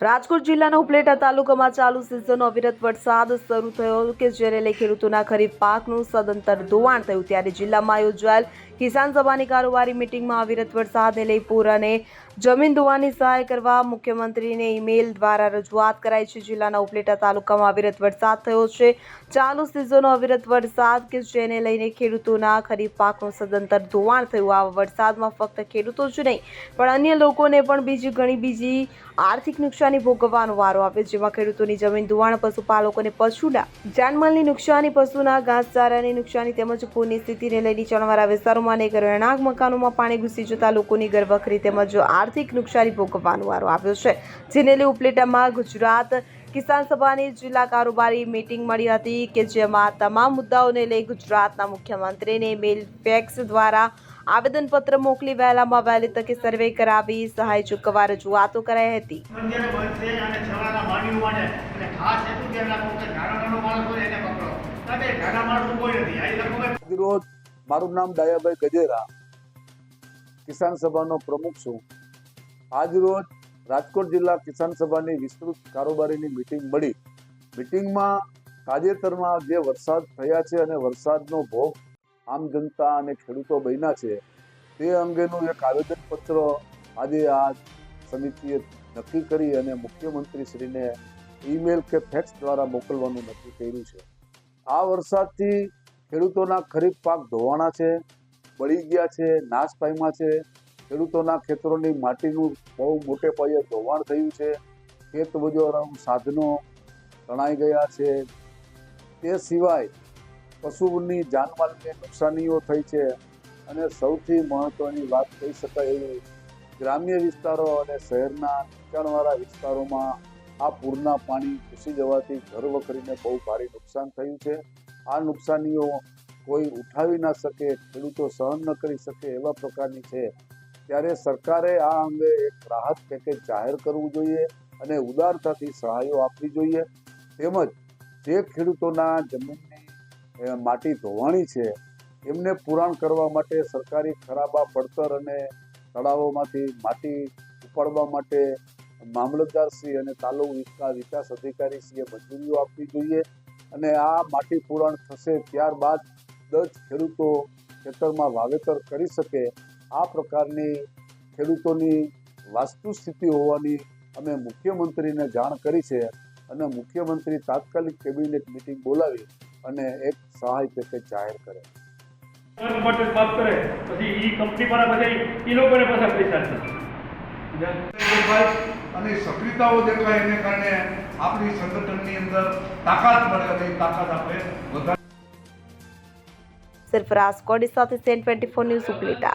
રાજકોટ જિલ્લાના ઉપલેટા તાલુકામાં ચાલુ સિઝનનો અવિરત વરસાદ શરૂ થયો કે જેને લઈ ખેડૂતોના ખરીફ પાકનું સદંતર ધોવાણ થયું. ત્યારે જિલ્લામાં યોજાયેલ કિસાન સભાની કારોબારી મિટિંગમાં અવિરત વરસાદને લઈ પૂર અને જમીન ધોવાની સહાય કરવા મુખ્યમંત્રીને ઈમેલ દ્વારા રજૂઆત કરાઈ છે. જિલ્લાના ઉપલેટા તાલુકામાં અવિરત વરસાદ થયો છે. ચાલુ સિઝનનો અવિરત વરસાદ કે જેને લઈને ખેડૂતોના ખરીફ પાકનું સદંતર ધોવાણ થયું. આ વરસાદમાં ફક્ત ખેડૂતો જ નહીં, પણ અન્ય લોકોને પણ બીજી ઘણી બીજી આર્થિક નુકસાની ભોગવવાનો વારો આવે જેમાં ખેડૂતોની જમીન ધોવાણ, પશુપાલકોને પશુના, જાનમાલની નુકસાની, પશુના ઘાસચારાની નુકસાની તેમજ પૂરની સ્થિતિને લઈને ચણવારા વિસ્તારોમાં અનેક રહેણાંક મકાનોમાં પાણી ઘૂસી જતા લોકોની ઘરવખરી તેમજ આર્થિક નુકસાની ભોગવવાનો વારો આવ્યો છે. જેને લઈ ઉપલેટામાં ગુજરાત કિસાન સભાની જિલ્લા કારોબારી મીટિંગ મળી હતી કે જેમાં તમામ મુદ્દાઓને લઈ ગુજરાતના મુખ્યમંત્રીને મેલ ફેક્સ દ્વારા આવેદનપત્ર મોકલી વહેલામાં વહેલી તકે સર્વે કરાવી સહાય ચૂકવવા રજૂઆતો કરાઈ હતી. મારું નામ ડાયાભાઈ ગજેરા. કિસાન સભાનો પ્રમુખ છું. આજ રોજ રાજકોટ જિલ્લા કિસાન સભાની વિસ્તૃત કારોબારીની મિટિંગ મળી. મિટિંગમાં તાજેતરમાં જે વરસાદ થયા છે અને વરસાદનો ભોગ આમ જનતા અને ખેડૂતો બન્યા છે, તે અંગેનું એક આવેદનપત્ર આજે આ સમિતિએ નક્કી કરી અને મુખ્યમંત્રીશ્રીને ઈમેલ કે ફેક્સ દ્વારા મોકલવાનું નક્કી કર્યું છે. આ વરસાદથી ખેડૂતોના ખરીફ પાક ધોવાણા છે, બળી ગયા છે, નાશ પામ્યા છે ખેડૂતોના ખેતરોની માટીનું બહુ મોટે પાયે ધોવાણ થયું છે. ખેત મજૂર સાધનો તણાઈ ગયા છે. તે સિવાય પશુની જાનમાલની નુકસાનીઓ થઈ છે. અને સૌથી મહત્વની વાત કહી શકાય એવી, ગ્રામ્ય વિસ્તારો અને શહેરના નીચાણવાળા વિસ્તારોમાં આ પૂરના પાણી ઘૂસી જવાથી ઘર વખરીને બહુ ભારે નુકસાન થયું છે. આ નુકસાનીઓ કોઈ ઉઠાવી ના શકે, ખેડૂતો સહન ન કરી શકે એવા પ્રકારની છે. ત્યારે સરકારે આ અંગે એક રાહત પેકેજ જાહેર કરવું જોઈએ અને ઉદારતાથી સહાયો આપવી જોઈએ. તેમજ જે ખેડૂતોના જમીનની માટી ધોવાણી છે, એમને પુરાણ કરવા માટે સરકારી ખરાબા, પડતર અને તળાવોમાંથી માટી ઉપાડવા માટે મામલતદારશ્રી અને તાલુકા વિકાસ અધિકારીશ્રીએ મંજૂરીઓ આપવી જોઈએ અને આ માટી પુરાણ થશે ત્યારબાદ દસ ખેડૂતો ખેતરમાં વાવેતર કરી શકે આ પ્રકારની ખેડૂતોની વાસ્તુ સ્થિતિ હોવાની અમે મુખ્યમંત્રીને જાણ કરી છે અને મુખ્યમંત્રી તાત્કાલિક કેબિનેટ મિટિંગ બોલાવી અને એક સહાય પેકેજ જાહેર કરે. માટે વાત કરે પછી ઈ કંપની વાળા બધા ઈ લોકોને પાછા પૈસા છે અને સક્રિયતાઓ દેખાય એને કારણે આપણી સંગઠનની અંદર તાકાત મળે અને તાકાત આપણે વધારે સરફરાઝ કોડી સાથે CN twenty four news Upleta